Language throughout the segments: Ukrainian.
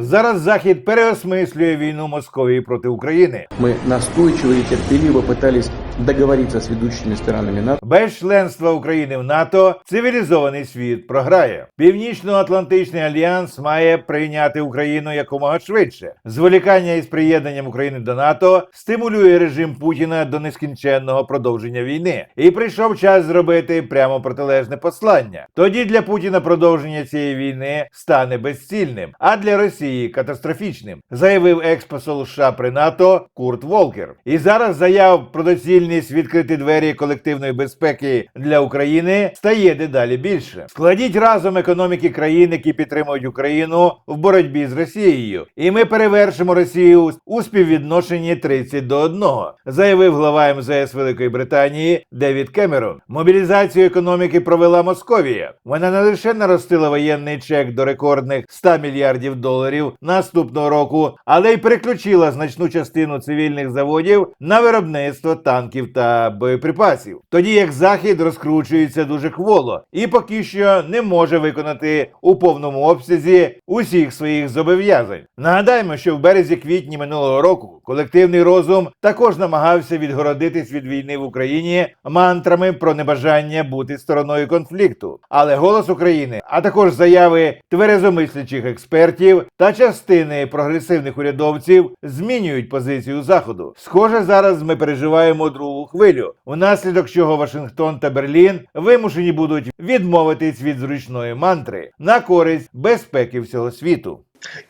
Зараз Захід переосмислює війну Московії проти України. Ми настойчиво і терпеливо пытались договориться с ведущими странами НАТО. Без членства України в НАТО цивілізований світ програє. Північно-Атлантичний альянс має прийняти Україну якомога швидше. Зволікання із приєднанням України до НАТО стимулює режим Путіна до нескінченного продовження війни. І прийшов час зробити прямо протилежне послання. Тоді для Путіна продовження цієї війни стане безцільним, а для Росії катастрофічним, заявив експосол США при НАТО Курт Волкер. І зараз заяв про доцільність відкрити двері колективної безпеки для України стає дедалі більше. Складіть разом економіки країн, які підтримують Україну в боротьбі з Росією, і ми перевершимо Росію у співвідношенні 30 до 1, заявив глава МЗС Великої Британії Девід Кемерон. Мобілізацію економіки провела Московія. Вона не лише наростила воєнний чек до рекордних 100 мільярдів доларів наступного року, але й переключила значну частину цивільних заводів на виробництво танків та боєприпасів. Тоді як захід розкручується дуже кволо і поки що не може виконати у повному обсязі усіх своїх зобов'язань. Нагадаємо, що в березі-квітні минулого року колективний розум також намагався відгородитись від війни в Україні мантрами про небажання бути стороною конфлікту. Але голос України, а також заяви тверезомислячих експертів та частини прогресивних урядовців змінюють позицію заходу. Схоже, зараз ми переживаємо другу хвилю, унаслідок чого Вашингтон та Берлін вимушені будуть відмовитись від зручної мантри на користь безпеки всього світу.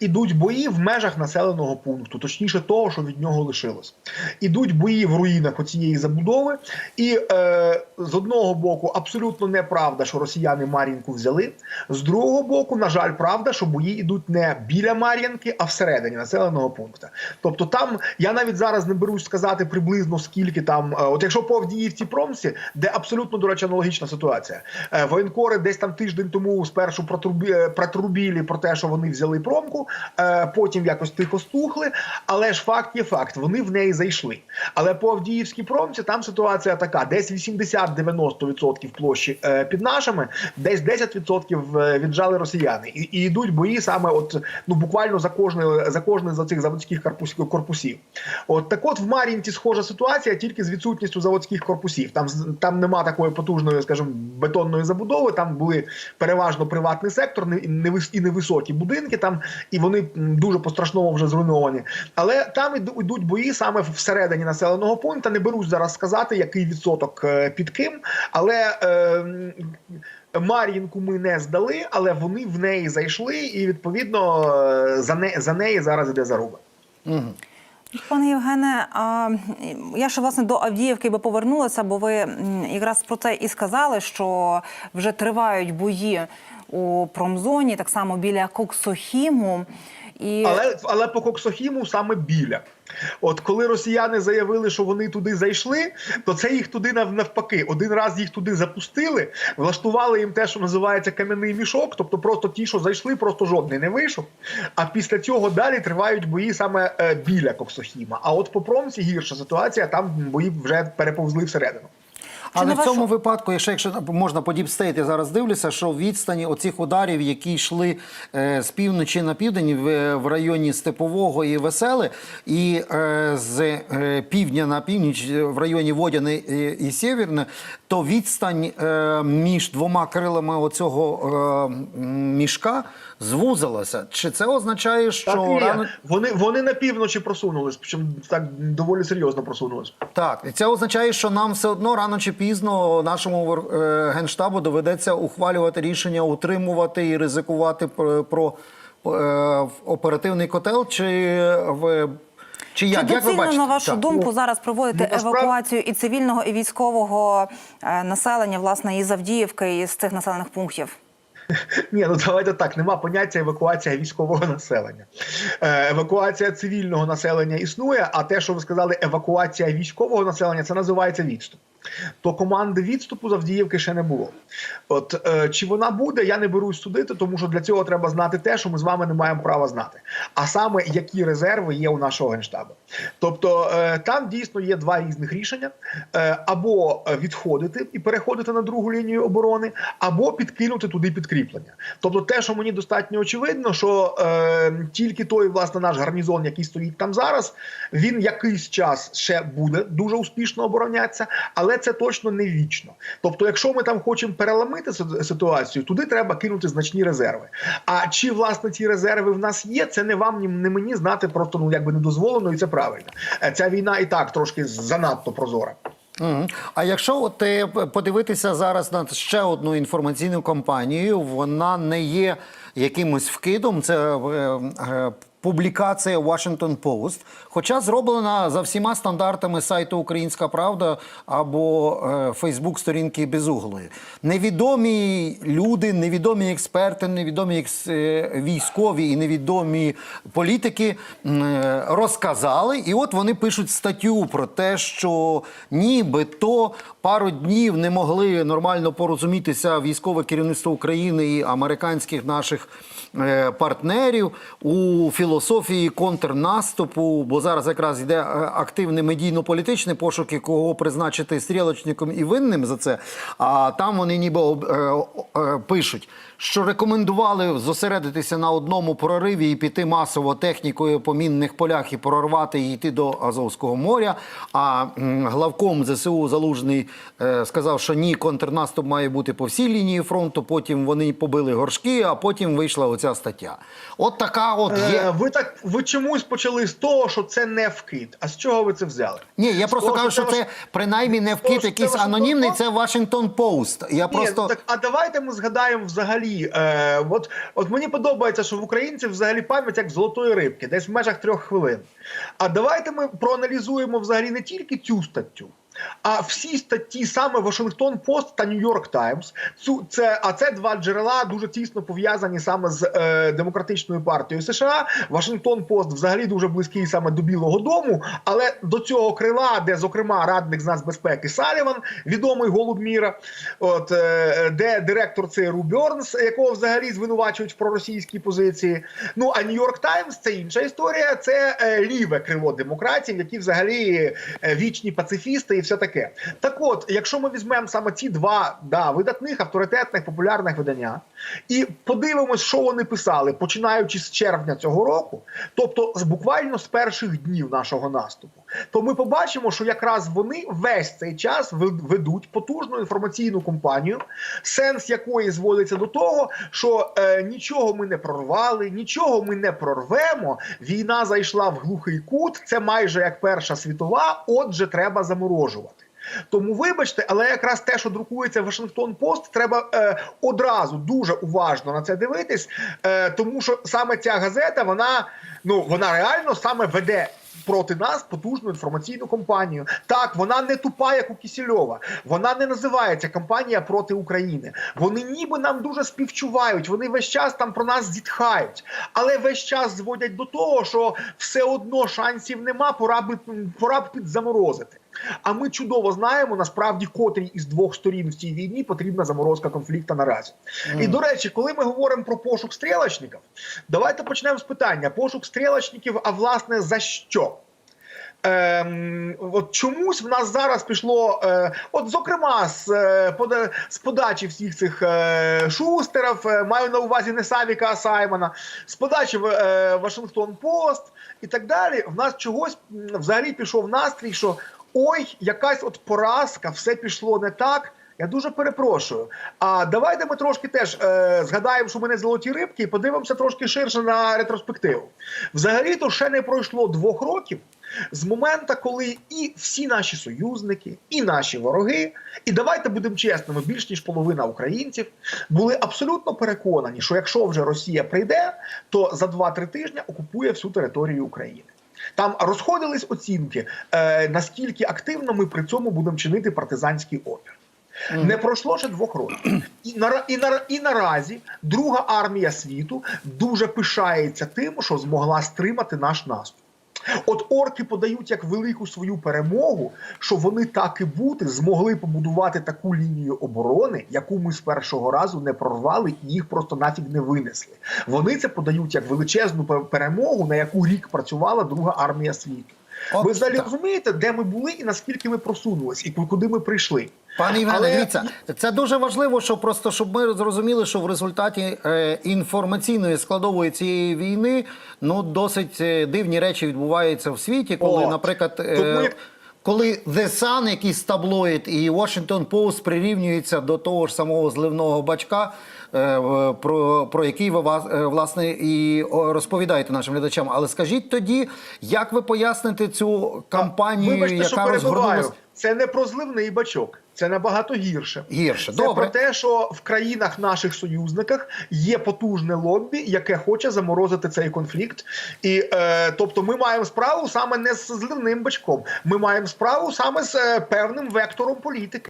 Ідуть бої в межах населеного пункту, точніше того, що від нього лишилось. Ідуть бої в руїнах оцієї забудови, і е, з одного боку абсолютно неправда, що росіяни Мар'їнку взяли. З другого боку, на жаль, правда, що бої йдуть не біля Мар'їнки, а всередині населеного пункту. Тобто, там я навіть зараз не берусь сказати приблизно скільки там, е, от якщо по Авдіївці промці, де абсолютно до речі аналогічна ситуація. Е, воєнкори десь там тиждень тому спершу протрубі, е, протрубілі про те, що вони взяли промку, е, потім якось тихо стухли. Але ж факт є факт, вони в неї зайшли. Але по Авдіївській промці там ситуація така: десь 80-90% площі е, під нашими, десь 10% е, віджали росіяни. І, і йдуть бої саме, от ну буквально за кожний за кожний з цих заводських корпусів. От так, от в Мар'їнці схожа ситуація тільки з відсутністю заводських корпусів. Там там нема такої потужної, скажімо, бетонної забудови. Там були переважно приватний сектор, і невисокі будинки. Там і вони дуже по-страшному вже зруйновані. Але там іду- йдуть бої саме всередині населеного пункту. Не берусь зараз сказати, який відсоток е, під ким, але. Е, Мар'їнку ми не здали, але вони в неї зайшли, і відповідно е, за не за неї зараз іде заруба. Пане Євгене, а, я ще власне до Авдіївки би повернулася, бо ви якраз про це і сказали, що вже тривають бої у промзоні, так само біля Коксохіму. І Але але по Коксохіму саме біля. От коли росіяни заявили, що вони туди зайшли, то це їх туди навпаки. Один раз їх туди запустили, влаштували їм те, що називається кам'яний мішок. Тобто, просто ті, що зайшли, просто жодний не вийшов. А після цього далі тривають бої саме е, біля Коксохіма. А от по промці гірша ситуація, там бої вже переповзли всередину. Але в цьому випадку, якщо, якщо можна по я зараз дивлюся, що відстані оцих ударів, які йшли е, з півночі на південь в, в районі Степового і Веселе, і е, з е, півдня на північ в районі Водяне і, і Сєвєрне, то відстань е, між двома крилами оцього е, мішка звузилася. Чи це означає, що Так рано вони, вони на півночі просунулись, причому так доволі серйозно просунулись. Так, і це означає, що нам все одно рано чи пізно нашому е, генштабу доведеться ухвалювати рішення утримувати і ризикувати про, про е, оперативний котел, чи в чи чи як, як ви доцільно, на вашу Так. думку, зараз проводити Ну, евакуацію і цивільного, і військового е, населення, власне, із Авдіївки, із цих населених пунктів? Ні, ну давайте так. Нема поняття евакуація військового населення. Е, евакуація цивільного населення існує, а те, що ви сказали, евакуація військового населення, це називається відступ. То команди відступу з Авдіївки ще не було. От е, чи вона буде, я не берусь судити, тому що для цього треба знати те, що ми з вами не маємо права знати. А саме які резерви є у нашого генштабу. Тобто е, там дійсно є два різних рішення: е, або е, відходити і переходити на другу лінію оборони, або підкинути туди підкріплення. Тобто, те, що мені достатньо очевидно, що е, тільки той власне наш гарнізон, який стоїть там зараз, він якийсь час ще буде дуже успішно оборонятися, але це точно не вічно. Тобто, якщо ми там хочемо переламити ситуацію, туди треба кинути значні резерви. А чи власне ці резерви в нас є, це не вам, ні не мені знати, просто ну якби не дозволено, і це правильно. Е, Ця війна і так трошки занадто прозора. А якщо от е, подивитися зараз на ще одну інформаційну кампанію, вона не є якимось вкидом. Це е, публікація Washington Post, хоча зроблена за всіма стандартами сайту Українська Правда або е, Фейсбук сторінки Безуглої. Невідомі люди, невідомі експерти, невідомі е, військові і невідомі політики е, розказали, і от вони пишуть статтю про те, що нібито пару днів не могли нормально порозумітися військове керівництво України і американських наших партнерів у філософії контрнаступу, бо зараз якраз йде активне активний медійно-політичний пошуки, кого призначити стрілочником і винним за це. А там вони ніби е, е, пишуть, що рекомендували зосередитися на одному прориві і піти масово технікою по мінних полях і прорвати і йти до Азовського моря. А главком ЗСУ Залужний е, сказав, що ні, контрнаступ має бути по всій лінії фронту. Потім вони побили горшки, а потім вийшла оця стаття. От така от Е, є. ви так ви чомусь почали з того, що це не вкид. А з чого ви це взяли? Ні, я З просто кажу, що це принаймні не вкид якийсь анонімний, це Washington Post. Я Ні, просто так, а давайте ми згадаємо взагалі. Е, от, от мені подобається, що в українців взагалі пам'ять як золотої рибки, десь в межах трьох хвилин. А давайте ми проаналізуємо взагалі не тільки цю статтю. А всі статті саме Вашингтон Пост та Нью-Йорк Таймс, це а це два джерела дуже тісно пов'язані саме з е, демократичною партією США. Вашингтон Пост взагалі дуже близький саме до Білого Дому, але до цього крила, де зокрема радник з нацбезпеки Саліван, відомий голуб міра, от е, де директор ЦРУ Бьорнс, якого взагалі звинувачують в проросійській позиції. Ну а Нью-Йорк Таймс це інша історія. Це е, ліве крило демократів, які взагалі е, вічні пацифісти і все таке. Так от, якщо ми візьмемо саме ці два да, видатних, авторитетних, популярних видання, і подивимось, що вони писали, починаючи з червня цього року, тобто буквально з перших днів нашого наступу, то ми побачимо, що якраз вони весь цей час ведуть потужну інформаційну кампанію, сенс якої зводиться до того, що е, нічого ми не прорвали, нічого ми не прорвемо. Війна зайшла в глухий кут. Це майже як Перша світова. Отже, треба заморожувати. Тому вибачте, але якраз те, що друкується Вашингтон Пост, треба е, одразу дуже уважно на це дивитись, е, тому що саме ця газета, вона ну вона реально саме веде. Проти нас потужну інформаційну кампанію. Так, вона не тупа, як у Кісільова. Вона не називається кампанія проти України. Вони ніби нам дуже співчувають. Вони весь час там про нас зітхають, але весь час зводять до того, що все одно шансів нема, пора б пора б підзаморозити. А ми чудово знаємо насправді котрій із двох сторін в цій війні потрібна заморозка конфлікту наразі. І до речі, коли ми говоримо про пошук стрілочників, давайте почнемо з питання: пошук стрілочників, а власне за що? Ем, от чомусь в нас зараз пішло, е, от зокрема, з, е, пода, з подачі всіх цих е, шустерів, е, маю на увазі не Савіка, а Саймона, з подачі е, Вашингтон Пост і так далі. В нас чогось взагалі пішов настрій, що ой, якась от поразка, все пішло не так. Я дуже перепрошую. А давайте ми трошки теж е, згадаємо, що ми не золоті рибки, і подивимося трошки ширше на ретроспективу. Взагалі-то ще не пройшло двох років з моменту, коли і всі наші союзники, і наші вороги, і давайте будемо чесними, більш ніж половина українців були абсолютно переконані, що якщо вже Росія прийде, то за 2-3 тижні окупує всю територію України. Там розходились оцінки, е, наскільки активно ми при цьому будемо чинити партизанський опір. Не пройшло ще двох років, і на і на і наразі друга армія світу дуже пишається тим, що змогла стримати наш наступ. От орки подають як велику свою перемогу, що вони так і бути змогли побудувати таку лінію оборони, яку ми з першого разу не прорвали і їх просто нафіг не винесли. Вони це подають як величезну перемогу, на яку рік працювала Друга армія світу. От ви взагалі розумієте, де ми були і наскільки ми просунулись, і куди ми прийшли? Пане Євгене, Але- дивіться, це дуже важливо, що просто щоб ми зрозуміли, що в результаті е, інформаційної складової цієї війни ну досить е, дивні речі відбуваються в світі, коли, От. наприклад. е, ми- Коли The Sun, якийсь таблоїд, і Washington Post прирівнюються до того ж самого зливного бачка, е, про, про який ви вас, е, власне і розповідаєте нашим глядачам. Але скажіть тоді, як ви поясните цю кампанію, Вибачте, яка розгорнулася Це не про зливний бачок, це набагато гірше. гірше? Це Добре. про те, що в країнах наших союзниках є потужне лоббі, яке хоче заморозити цей конфлікт. І е, тобто, ми маємо справу саме не з зливним бачком, ми маємо справу саме з е, певним вектором політики.